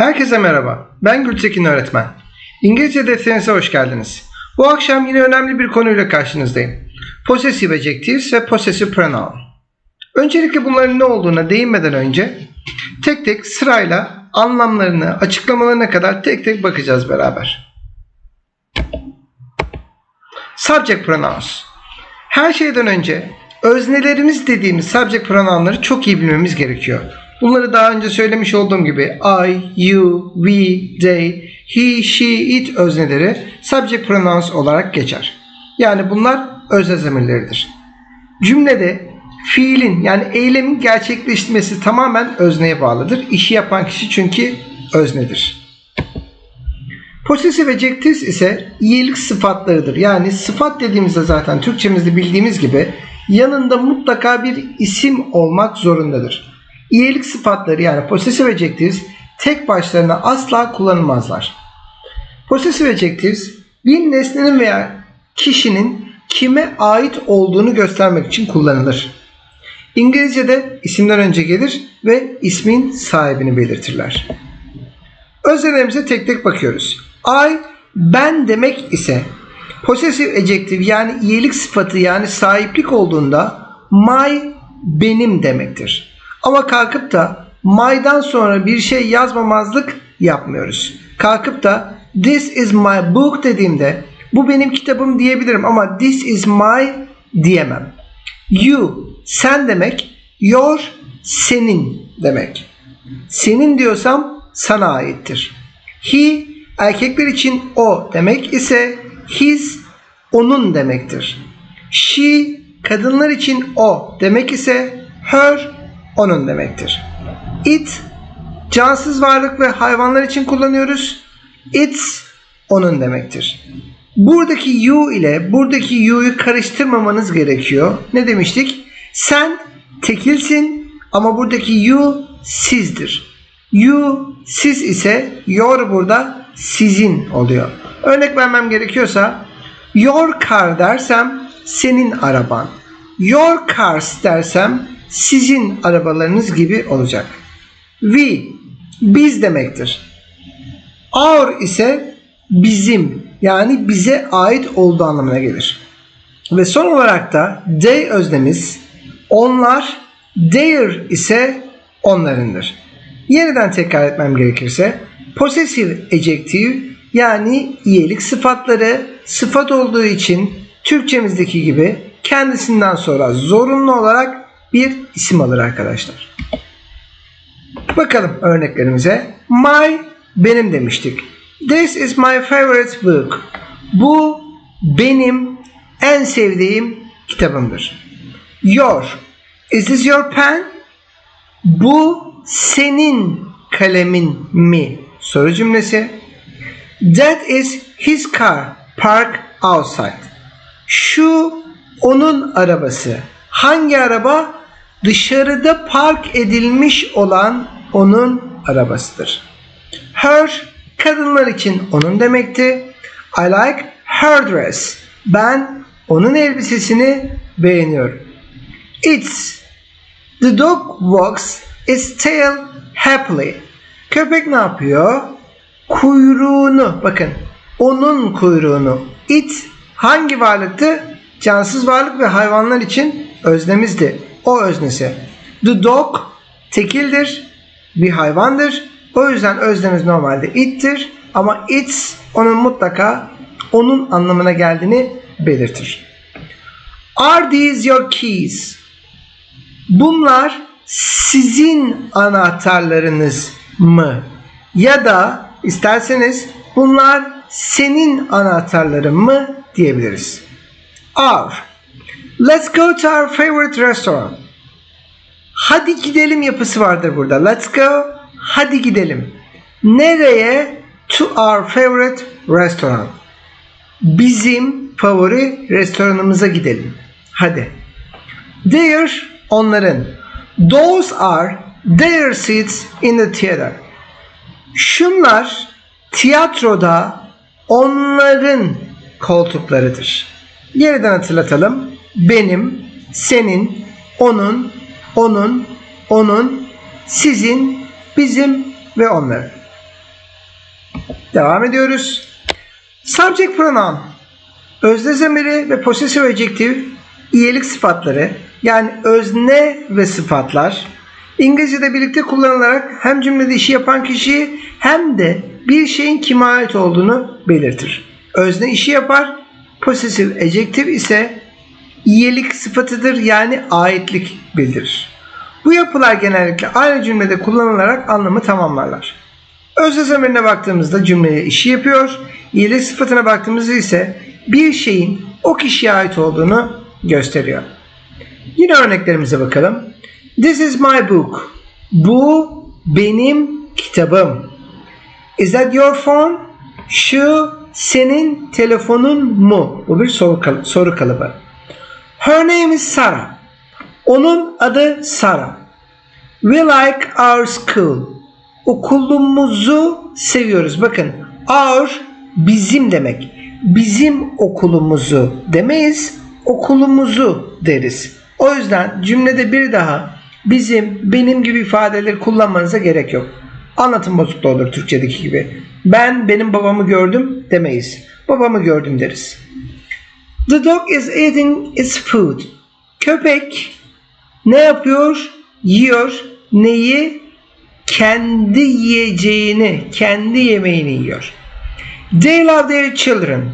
Herkese merhaba. Ben Gültekin öğretmen. İngilizce derslerinize hoş geldiniz. Bu akşam yine önemli bir konuyla karşınızdayım. Possessive adjectives ve possessive pronoun. Öncelikle bunların ne olduğuna değinmeden önce tek tek sırayla anlamlarını, açıklamalarına kadar tek tek bakacağız beraber. Subject pronouns. Her şeyden önce öznelerimiz dediğimiz subject pronounları çok iyi bilmemiz gerekiyor. Bunları daha önce söylemiş olduğum gibi I, you, we, they, he, she, it özneleri subject pronouns olarak geçer. Yani bunlar özne zamirleridir. Cümlede fiilin yani eylemin gerçekleşmesi tamamen özneye bağlıdır. İşi yapan kişi çünkü öznedir. Possessive adjectives ise iyilik sıfatlarıdır. Yani sıfat dediğimizde zaten Türkçemizde bildiğimiz gibi yanında mutlaka bir isim olmak zorundadır. İyilik sıfatları yani possessive adjectives tek başlarına asla kullanılmazlar. Possessive adjectives bir nesnenin veya kişinin kime ait olduğunu göstermek için kullanılır. İngilizce'de isimden önce gelir ve ismin sahibini belirtirler. Öznelerimize tek tek bakıyoruz. I, ben demek ise possessive adjective yani iyilik sıfatı yani sahiplik olduğunda my benim demektir. Ama kalkıp da my'dan sonra bir şey yazmamazlık yapmıyoruz. Kalkıp da this is my book dediğimde bu benim kitabım diyebilirim ama this is my diyemem. You sen demek, your senin demek. Senin diyorsam sana aittir. He erkekler için o demek ise his onun demektir. She kadınlar için o demek ise her onun demektir. It cansız varlık ve hayvanlar için kullanıyoruz. It's onun demektir. Buradaki you ile buradaki you'yu karıştırmamanız gerekiyor. Ne demiştik? Sen tekilsin ama buradaki you sizdir. You siz ise your burada sizin oluyor. Örnek vermem gerekiyorsa your car dersem senin araban. Your cars dersem sizin arabalarınız gibi olacak. We biz demektir. Our ise bizim yani bize ait olduğu anlamına gelir. Ve son olarak da they öznemiz onlar their ise onlarındır. Yeniden tekrar etmem gerekirse possessive adjective yani iyilik sıfatları sıfat olduğu için Türkçemizdeki gibi kendisinden sonra zorunlu olarak bir isim alır arkadaşlar. Bakalım örneklerimize. My benim demiştik. This is my favorite book. Bu benim en sevdiğim kitabımdır. Your. Is this your pen? Bu senin kalemin mi? Soru cümlesi. That is his car park outside. Şu onun arabası. Hangi araba? Dışarıda park edilmiş olan onun arabasıdır. Her kadınlar için onun demekti. I like her dress. Ben onun elbisesini beğeniyorum. It's the dog walks its tail happily. Köpek ne yapıyor? Kuyruğunu bakın. Onun kuyruğunu. It hangi varlıktı? Cansız varlık ve hayvanlar için öznemizdi. O öznesi. The dog tekildir. Bir hayvandır. O yüzden öznemiz normalde ittir. Ama it's onun mutlaka onun anlamına geldiğini belirtir. Are these your keys? Bunlar sizin anahtarlarınız mı? Ya da isterseniz bunlar senin anahtarların mı diyebiliriz. Our. Let's go to our favorite restaurant. Hadi gidelim yapısı vardır burada. Let's go. Hadi gidelim. Nereye? To our favorite restaurant. Bizim favori restoranımıza gidelim. Hadi. Their onların. Those are their seats in the theater. Şunlar tiyatroda onların koltuklarıdır. Yeniden hatırlatalım. Benim, senin, onun, onun, onun, sizin, bizim ve onların. Devam ediyoruz. Subject pronoun. Özne zamiri ve possessive adjective iyilik sıfatları yani özne ve sıfatlar İngilizce'de birlikte kullanılarak hem cümlede işi yapan kişiyi hem de bir şeyin kime ait olduğunu belirtir. Özne işi yapar, possessive adjective ise iyilik sıfatıdır yani aitlik bildirir. Bu yapılar genellikle aynı cümlede kullanılarak anlamı tamamlarlar. Özne zamirine baktığımızda cümleye işi yapıyor, iyilik sıfatına baktığımızda ise bir şeyin o kişiye ait olduğunu gösteriyor. Yine örneklerimize bakalım. This is my book. Bu benim kitabım. Is that your phone? Şu senin telefonun mu? Bu bir soru, kal- soru kalıbı. Her name is Sarah. Onun adı Sarah. We like our school. Okulumuzu seviyoruz. Bakın our bizim demek. Bizim okulumuzu demeyiz, okulumuzu deriz. O yüzden cümlede bir daha bizim, benim gibi ifadeleri kullanmanıza gerek yok. Anlatım bozukluğu olur Türkçedeki gibi. Ben benim babamı gördüm demeyiz. Babamı gördüm deriz. The dog is eating its food. Köpek ne yapıyor? Yiyor. Neyi? Kendi yiyeceğini, kendi yemeğini yiyor. They love their children.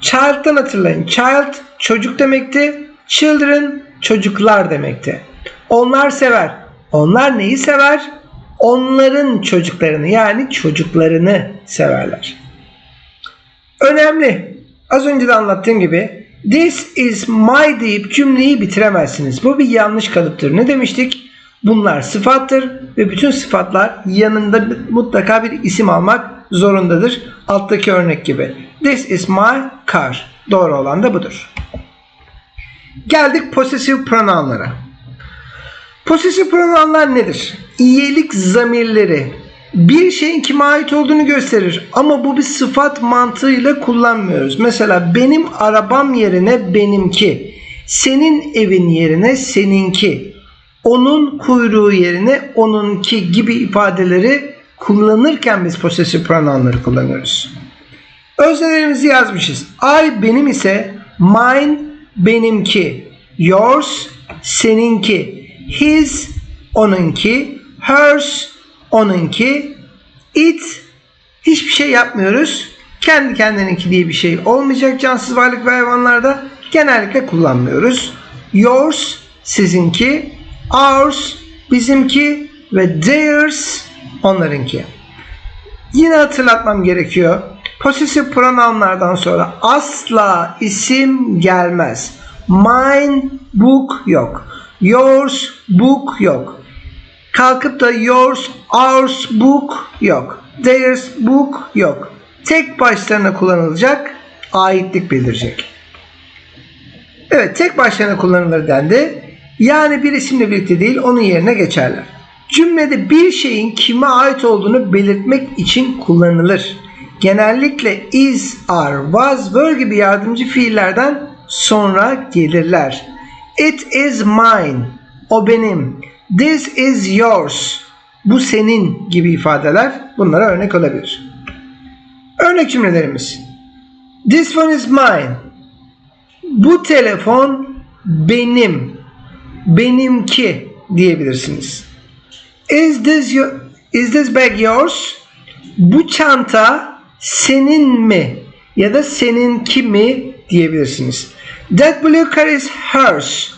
Child'dan hatırlayın. Child çocuk demekti. Children çocuklar demekti. Onlar sever. Onlar neyi sever? Onların çocuklarını yani çocuklarını severler. Önemli. Az önce de anlattığım gibi this is my deyip cümleyi bitiremezsiniz. Bu bir yanlış kalıptır. Ne demiştik? Bunlar sıfattır ve bütün sıfatlar yanında mutlaka bir isim almak zorundadır. Alttaki örnek gibi. This is my car. Doğru olan da budur. Geldik possessive pronounlara. Possessive pronounlar nedir? İyilik zamirleri. Bir şeyin kime ait olduğunu gösterir ama bu bir sıfat mantığıyla kullanmıyoruz. Mesela benim arabam yerine benimki. Senin evin yerine seninki. Onun kuyruğu yerine onunki gibi ifadeleri kullanırken biz possessive pronounları kullanıyoruz. Öznelerimizi yazmışız. I benim ise mine benimki. Yours seninki. His onunki. Hers onunki. It hiçbir şey yapmıyoruz. Kendi kendininki diye bir şey olmayacak cansız varlık ve hayvanlarda. Genellikle kullanmıyoruz. Yours sizinki. Ours bizimki ve theirs onlarınki. Yine hatırlatmam gerekiyor. Possessive pronounlardan sonra asla isim gelmez. Mine book yok. Yours book yok. Kalkıp da yours, ours book yok. Theirs book yok. Tek başlarına kullanılacak, aitlik bildirecek. Evet, tek başlarına kullanılır dendi. Yani bir isimle birlikte değil, onun yerine geçerler. Cümlede bir şeyin kime ait olduğunu belirtmek için kullanılır. Genellikle is, are, was, were gibi yardımcı fiillerden sonra gelirler. It is mine. O benim. This is yours. Bu senin gibi ifadeler bunlara örnek olabilir. Örnek cümlelerimiz. This one is mine. Bu telefon benim. Benimki diyebilirsiniz. Is this your, is this bag yours? Bu çanta senin mi ya da seninki mi diyebilirsiniz. That blue car is hers.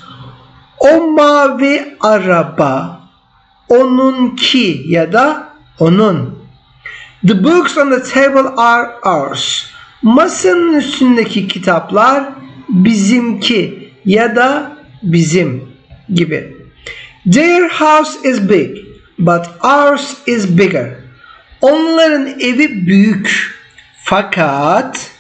O mavi araba onunki ya da onun. The books on the table are ours. Masanın üstündeki kitaplar bizimki ya da bizim gibi. Their house is big, but ours is bigger. Onların evi büyük fakat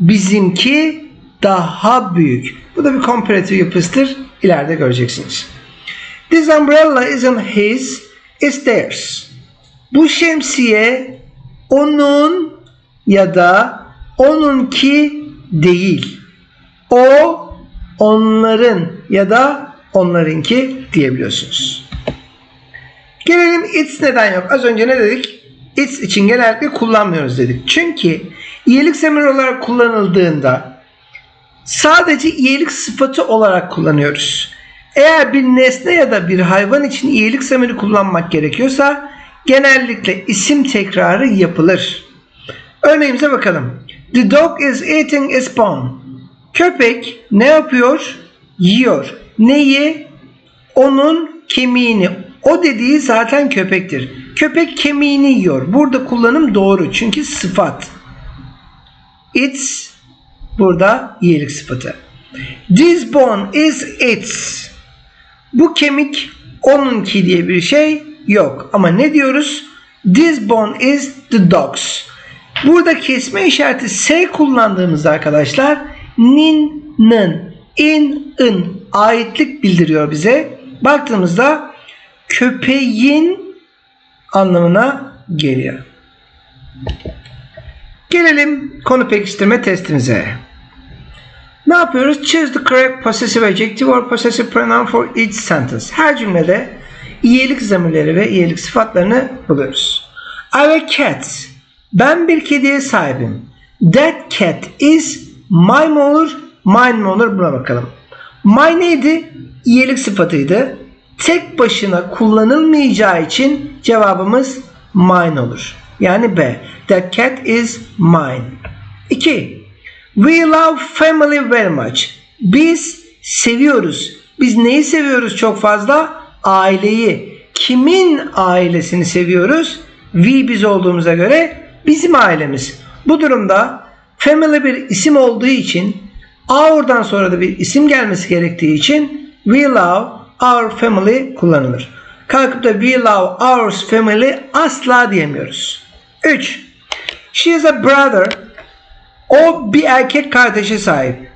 bizimki daha büyük. Bu da bir komparatif yapısıdır. İleride göreceksiniz. This umbrella isn't his, it's theirs. Bu şemsiye onun ya da onunki değil. O onların ya da onlarınki diyebiliyorsunuz. Gelelim it's neden yok. Az önce ne dedik? its için genellikle kullanmıyoruz dedik. Çünkü iyilik zamiri olarak kullanıldığında sadece iyilik sıfatı olarak kullanıyoruz. Eğer bir nesne ya da bir hayvan için iyilik zamiri kullanmak gerekiyorsa genellikle isim tekrarı yapılır. Örneğimize bakalım. The dog is eating its bone. Köpek ne yapıyor? Yiyor. Neyi? Onun kemiğini. O dediği zaten köpektir. Köpek kemiğini yiyor. Burada kullanım doğru. Çünkü sıfat. It's burada iyilik sıfatı. This bone is its. Bu kemik onunki diye bir şey yok. Ama ne diyoruz? This bone is the dog's. Burada kesme işareti S kullandığımız arkadaşlar nin, nın, in, ın aitlik bildiriyor bize. Baktığımızda köpeğin anlamına geliyor. Gelelim konu pekiştirme testimize. Ne yapıyoruz? Choose the correct possessive adjective or possessive pronoun for each sentence. Her cümlede iyilik zamirleri ve iyilik sıfatlarını buluyoruz. I have a cat. Ben bir kediye sahibim. That cat is my mi olur, mine mi olur buna bakalım. My neydi? İyilik sıfatıydı. Tek başına kullanılmayacağı için cevabımız mine olur. Yani B. That cat is mine. 2. We love family very much. Biz seviyoruz. Biz neyi seviyoruz çok fazla? Aileyi. Kimin ailesini seviyoruz? We biz olduğumuza göre bizim ailemiz. Bu durumda family bir isim olduğu için our'dan sonra da bir isim gelmesi gerektiği için we love our family kullanılır. Kalkıp da we love our family asla diyemiyoruz. 3. She is a brother. O bir erkek kardeşe sahip.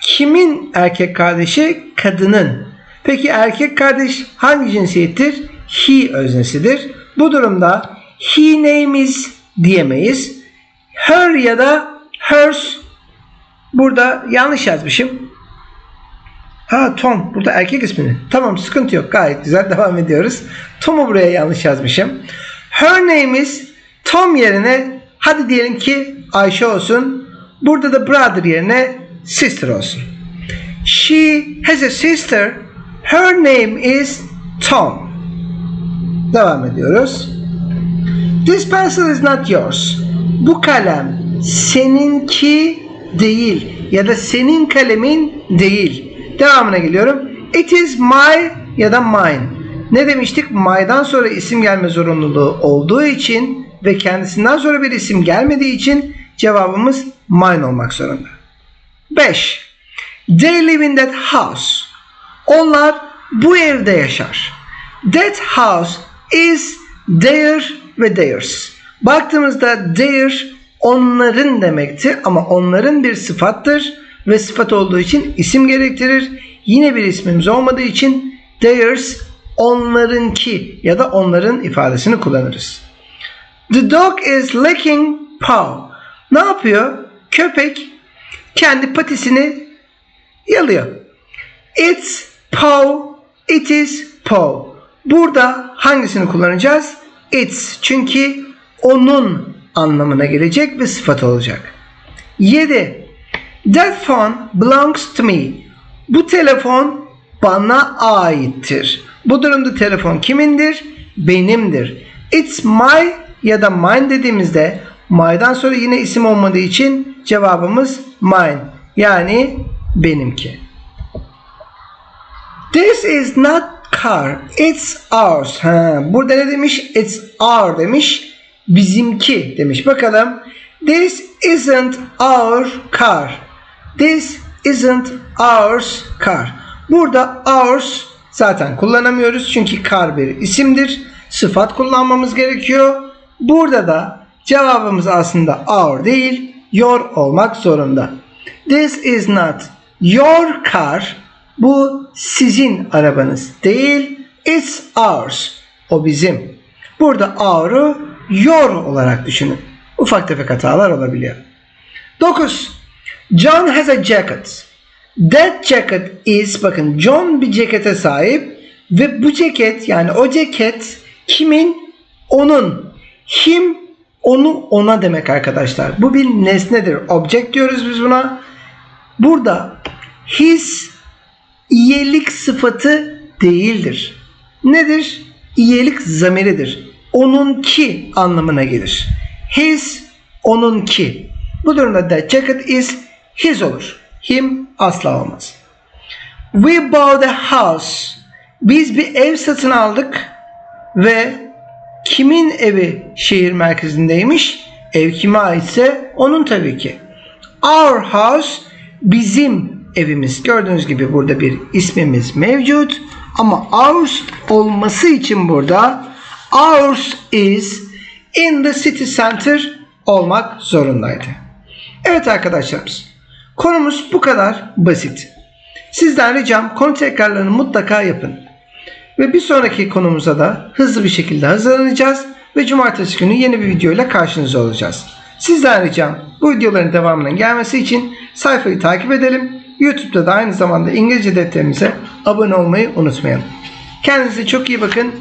Kimin erkek kardeşi? Kadının. Peki erkek kardeş hangi cinsiyettir? He öznesidir. Bu durumda he name is diyemeyiz. Her ya da hers burada yanlış yazmışım. Ha Tom burada erkek ismini. Tamam sıkıntı yok gayet güzel devam ediyoruz. Tom'u buraya yanlış yazmışım. Her name is Tom yerine hadi diyelim ki Ayşe olsun. Burada da brother yerine sister olsun. She has a sister. Her name is Tom. Devam ediyoruz. This pencil is not yours. Bu kalem seninki değil ya da senin kalemin değil. Devamına geliyorum. It is my ya da mine. Ne demiştik? My'dan sonra isim gelme zorunluluğu olduğu için ve kendisinden sonra bir isim gelmediği için cevabımız mine olmak zorunda. 5. They live in that house. Onlar bu evde yaşar. That house is their ve theirs. Baktığımızda their onların demekti ama onların bir sıfattır ve sıfat olduğu için isim gerektirir. Yine bir ismimiz olmadığı için theirs onlarınki ya da onların ifadesini kullanırız. The dog is licking paw. Ne yapıyor? Köpek kendi patisini yalıyor. It's paw, it is paw. Burada hangisini kullanacağız? It's çünkü onun anlamına gelecek ve sıfat olacak. 7. That phone belongs to me. Bu telefon bana aittir. Bu durumda telefon kimindir? Benimdir. It's my ya da mine dediğimizde my'dan sonra yine isim olmadığı için cevabımız mine. Yani benimki. This is not car. It's ours. Ha, burada ne demiş? It's our demiş. Bizimki demiş. Bakalım. This isn't our car. This isn't ours car. Burada ours zaten kullanamıyoruz. Çünkü car bir isimdir. Sıfat kullanmamız gerekiyor. Burada da cevabımız aslında our değil, your olmak zorunda. This is not your car. Bu sizin arabanız değil. It's ours. O bizim. Burada our'u your olarak düşünün. Ufak tefek hatalar olabiliyor. 9. John has a jacket. That jacket is bakın John bir cekete sahip ve bu ceket yani o ceket kimin? Onun. Him onu ona demek arkadaşlar. Bu bir nesnedir. Object diyoruz biz buna. Burada his iyelik sıfatı değildir. Nedir? İyelik zamiridir. Onunki anlamına gelir. His onunki. Bu durumda the jacket is his olur. Him asla olmaz. We bought a house. Biz bir ev satın aldık ve kimin evi şehir merkezindeymiş? Ev kime aitse onun tabii ki. Our house bizim evimiz. Gördüğünüz gibi burada bir ismimiz mevcut. Ama ours olması için burada ours is in the city center olmak zorundaydı. Evet arkadaşlarımız. Konumuz bu kadar basit. Sizden ricam konu tekrarlarını mutlaka yapın. Ve bir sonraki konumuza da hızlı bir şekilde hazırlanacağız ve cumartesi günü yeni bir videoyla karşınızda olacağız. Sizden ricam bu videoların devamının gelmesi için sayfayı takip edelim. YouTube'da da aynı zamanda İngilizce defterimize abone olmayı unutmayalım. Kendinize çok iyi bakın.